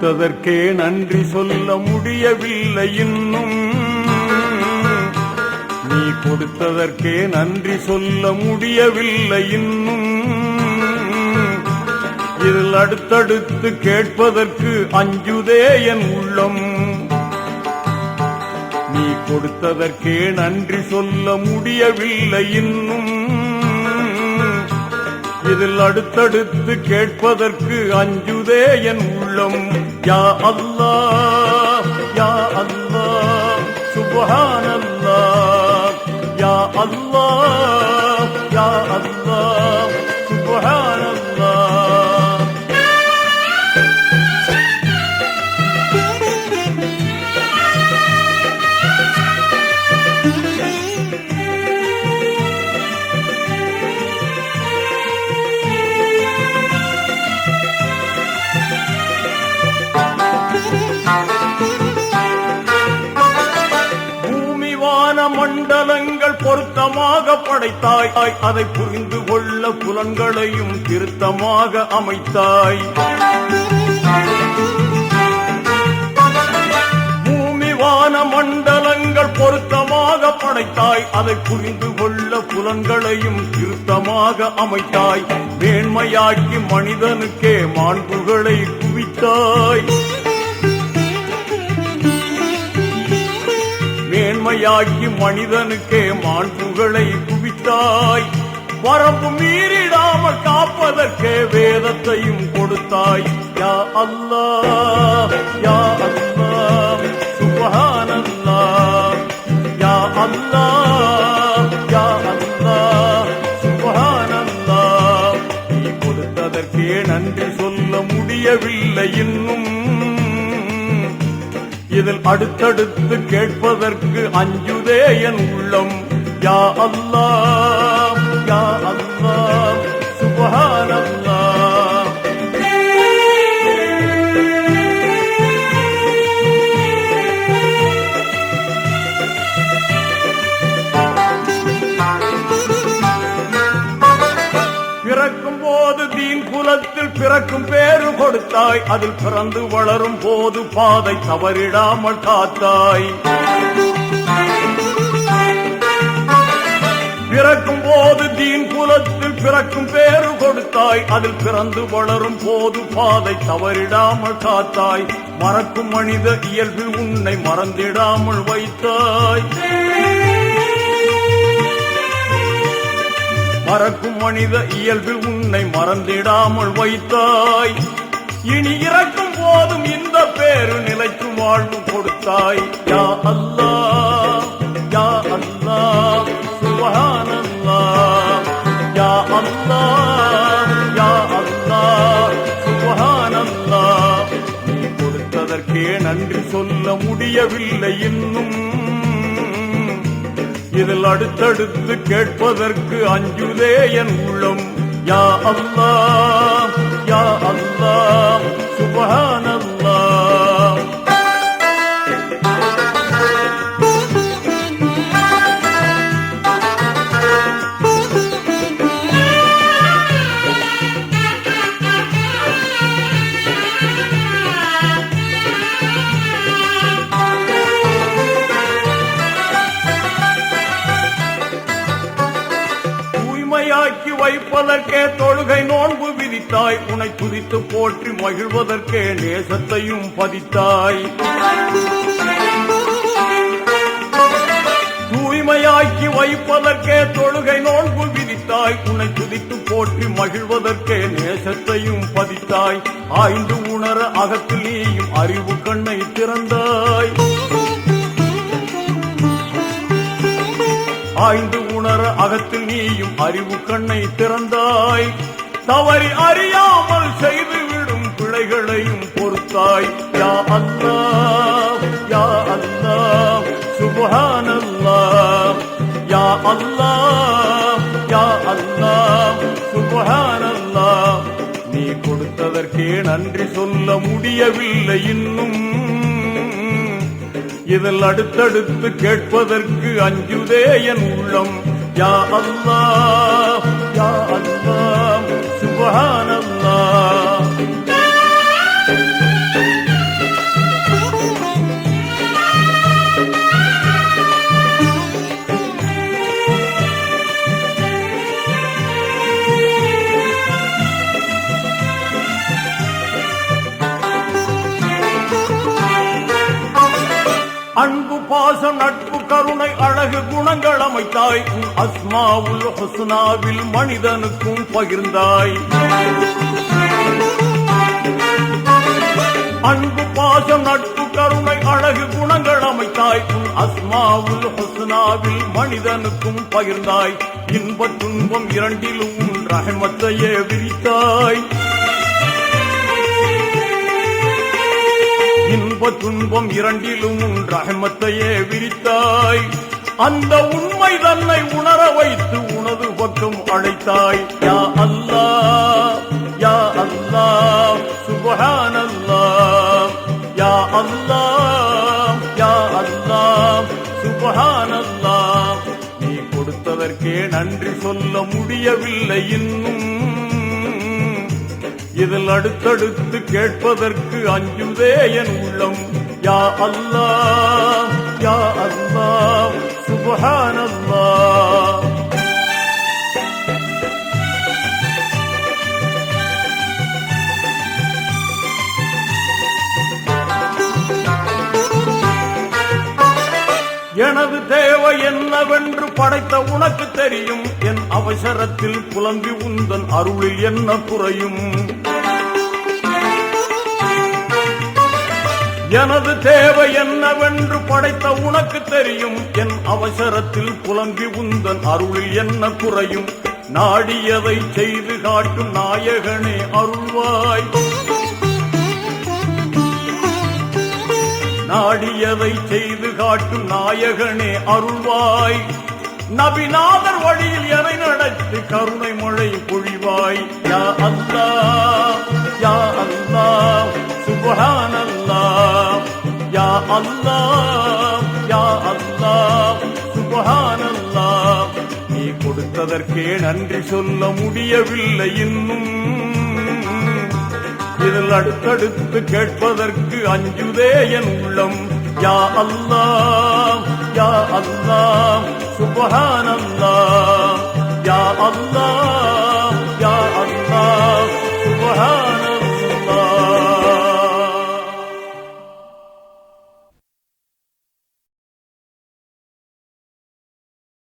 கொடுத்ததற்கே நன்றி சொல்ல முடியவில்லை இன்னும். நீ கொடுத்ததற்கே நன்றி சொல்ல முடியவில்லை இன்னும். இதில் அடுத்தடுத்து கேட்பதற்கு அஞ்சுதே என் உள்ளம். நீ கொடுத்ததற்கே நன்றி சொல்ல முடியவில்லை இன்னும். இதில் அடுத்தடுத்து கேட்பதற்கு அஞ்சுதே என் உள்ளம். யா அல்லாஹ் யா அல்லாஹ் சுப்ஹானல்லாஹ் யா அல்லாஹ் பொருத்தமாக படைத்தாய். அதை புரிந்து கொள்ள புலன்களையும் திருத்தமாக அமைத்தாய். பூமிவான மண்டலங்கள் பொருத்தமாக படைத்தாய். அதை புரிந்து கொள்ள புலன்களையும் திருத்தமாக அமைத்தாய். மேன்மையாக்கி மனிதனுக்கே மாண்புகளை குவித்தாய். மேன்மையாக்கி மனிதனுக்கே மாண்புகளை குவித்தாய். வரம்பு மீறிடாம காப்பதற்கே வேதத்தையும் கொடுத்தாய். யா அல்லா யா அல்லா சுபஹானல்லா. யா அல்லா யா அல்லா சுபஹானல்லா. நீ கொடுத்ததற்கே நன்றி சொல்ல முடியவில்லை இன்னும். இதில் அடுத்தடுத்து கேட்பதற்கு அஞ்சுதே என் உள்ளம். யா அல்லா யா அல்லா சுபஹானல்லா பிறக்கும் போது தீன் குலத்தில் பிறக்கும் பேரு கொடுத்தாய். அதில் பிறந்து வளரும் போது பாதை தவறிடாமல் காத்தாய். பிறக்கும் போது தீன் குலத்தில் பிறக்கும் பேரு கொடுத்தாய். அதில் பிறந்து வளரும் போது பாதை தவறிடாமல் காத்தாய். மறக்கும் மனித இயல்பில் உன்னை மறந்திடாமல் வைத்தாய். மறக்கும் மனித இயல்பில் உன்னை மறந்திடாமல் வைத்தாய். இனி இறக்கும் போதும் இந்த பேரு நிலைக்கும் வாழ்வு கொடுத்தாய். யா அல்லா யா அல்லா சுப்ஹானல்லாஹ் யா அல்லாஹ் யா அல்லாஹ் சுப்ஹானல்லாஹ் நீ கொடுத்ததற்கே நன்றி சொல்ல முடியவில்லை இன்னும். இதில் அடுத்தடுத்து கேட்பதற்கு அஞ்சுதே என் உள்ளம். யா அல்லாஹ் வைப்பதற்கே தொழுகை நோன்பு விதித்தாய். உனை துதித்து போற்றி மகிழ்வதற்கே நேசத்தையும் பதித்தாய். தூய்மையாக்கி வைப்பதற்கே தொழுகை நோன்பு விதித்தாய். உன்னை துதித்து போற்றி மகிழ்வதற்கே நேசத்தையும் பதித்தாய். ஆய்ந்து உணர அகத்தில் நீயும் அறிவு கண்ணை திறந்தாய். ஆய்ந்து உணர அகத்தில் நீயும் அறிவு கண்ணை திறந்தாய். தவறி அறியாமல் செய்துவிடும் பிழைகளையும் பொறுத்தாய். யா அல்லா யா அல்லாஹ் சுப்ஹானல்லாஹ். யா அல்லா யா அல்லாஹ் சுப்ஹானல்லாஹ். நீ கொடுத்ததற்கே நன்றி சொல்ல முடியவில்லை இன்னும். இதில் அடுத்தடுத்து கேட்பதற்கு அஞ்சுதே என் உள்ளம். யா அல்லா யா அல்லாஹ் சுப்ஹானல்லாஹ். அன்பு பாச நட்பு கருணை அழகு குணங்கள் அமைத்தாய். அஸ்மாவுல் ஹுஸ்னாவில் மனிதனுக்கும் பகிர்ந்தாய். அன்பு பாச நட்பு கருணை அழகு குணங்கள் அமைத்தாய். அஸ்மாவுல் ஹுஸ்னாவில் மனிதனுக்கும் பகிர்ந்தாய். இன்ப துன்பம் இரண்டிலும் உன் ரஹமத்தையே விரித்தாய். இன்ப துன்பம் இரண்டிலும் உன் ரஹமத்தையே விரித்தாய். அந்த உண்மை தன்னை உணர வைத்து உனது பக்கம் அழைத்தாய். யா அல்லா யா அல்லா அல்லாஹ் அல்லா யா அல்லா யா அல்லா அல்லாஹ் அல்லா நீ கொடுத்ததற்கே நன்றி சொல்ல முடியவில்லை இன்னும். இதில் அடுத்தடுத்து கேட்பதற்கு அஞ்சுதே என் உள்ளம். யா அல்லா எனது தேவை என்னவென்று படைத்த உனக்கு தெரியும். என் அவசரத்தில் புலம்பி உந்தன் அருளில் என்ன குறையும்? எனது தேவை என்னவென்று படைத்த உனக்கு தெரியும். என் அவசரத்தில் புலம்பி உந்தன் அருளில் என்ன குறையும்? நாடியதை செய்து காட்டும் நாயகனே அருள்வாய். நாடியதை செய்து காட்டும் நாயகனே அருள்வாய். நபிநாதர் வழியில் எனை நடத்தி கருணை மழை பொழிவாய் யா அல்லா யா அல்லா அல்லாஹ் அல்லா யா அல்லா யா அல்லா அல்லாஹ் அல்லா நீ கொடுத்ததற்கே நன்றி சொல்ல முடியவில்லை இன்னும். இதில் அடுத்தடுத்து கேட்பதற்கு அஞ்சுதே என் உள்ளம். யா அல்லாம் யா அல்லாம் சுப்ஹானல்லாஹ்.